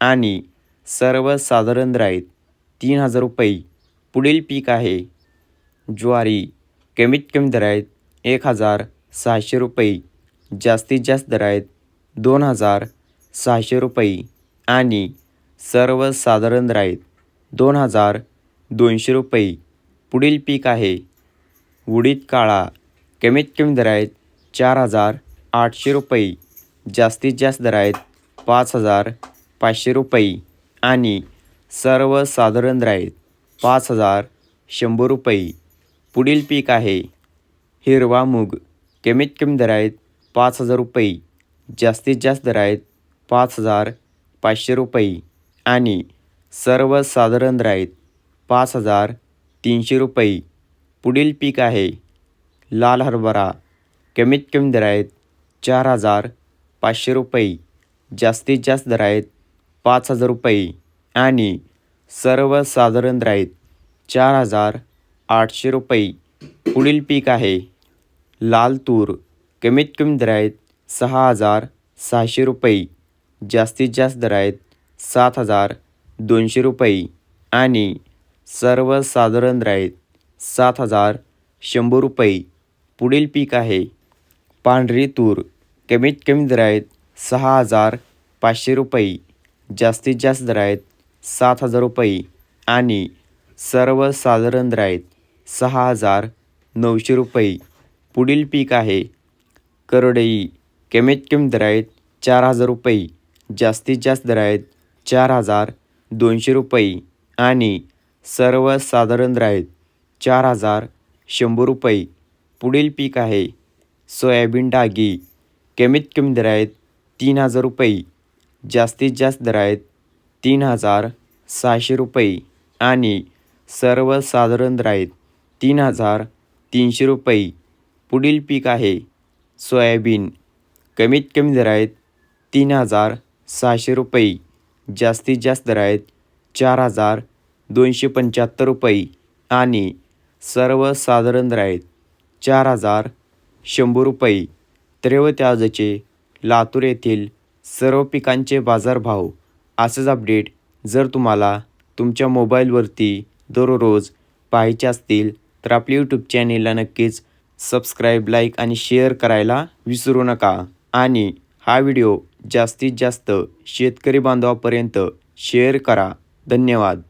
आणि सर्वसाधारण दर तीन हजार रुपये पुढील पीक आहे. ज्वारी कमीत कमी दर आहेत एक हजार सहाशे रुपये जास्तीत जास्त दर आहेत दोन हजार सहाशे रुपये आणि सर्वसाधारण दर दोन हजार दोनशे रुपये पुढील पीक आहे. उडीद काळा कमीत कमी दर आहेत चार हजार आठशे रुपये जास्तीत जास्त दर आहेत पाच हजार पाचशे रुपये आणि सर्वसाधारण राईत आहेत पाच हजार शंभर रुपये. पुढील पीक आहे हिरवा मूग. कमीत कमी दर आहेत पाच हजार रुपये. जास्तीत जास्त दर आहेत पाच हजार पाचशे रुपये. आणि सर्वसाधारण राईत आहेत पाच हजार तीनशे रुपये. पुढील पीक आहे लाल हरभरा. कमीत कमी दर आहेत चार हजार पाचशे रुपये. जास्तीत जास्त दर आहेत पाच हजार रुपये आणि सर्वसाधारण राईत चार हजार आठशे रुपये. पुढील पीक आहे लाल तूर. कमीत कमी दर आहेत सहा हजार सहाशे रुपये. जास्तीत जास्त दर आहेत सात हजार दोनशे रुपये. आणि सर्वसाधारण राईत सात हजार शंभर रुपये. पुढील पीक आहे पांढरी तूर. कमीत कमी दर आहेत सहा हजार पाचशे रुपये. जास्तीत जास्त दर आहेत सात हजार रुपये आणि सर्वसाधारण दर आहेत सहा हजार नऊशे रुपये. पुढील पीक आहे करडई. कमीत कमी दर आहेत चार हजार रुपये. जास्तीत जास्त दर आहेत चार हजार दोनशे रुपये आणि सर्वसाधारण दर आहेत चार हजार शंभर रुपये. पुढील पीक आहे सोयाबीन डागी. कमीत कमी दर आहेत तीन हजार रुपये. जास्तीत जास्त दर आहेत तीन हजार सहाशे रुपये आणि सर्वसाधारण दर आहेत तीन हजार तीनशे रुपये पुढील पीक आहे. सोयाबीन. कमीत कमी दर आहेत तीन हजार सहाशे रुपये. जास्तीत जास्त दर आहेत चार हजार दोनशे पंच्याहत्तर रुपये आणि सर्वसाधारण दर आहेत चार हजार शंभर रुपये. तर लातूर येथील सर्व पिकांचे बाजारभाव असंच अपडेट जर तुम्हाला तुमच्या मोबाईलवरती दररोज पाहायचे असतील तर आपले यूट्यूब चॅनेलला नक्कीच सबस्क्राईब लाईक आणि शेअर करायला विसरू नका. आणि हा व्हिडिओ जास्तीत जास्त शेतकरी बांधवापर्यंत शेअर करा. धन्यवाद.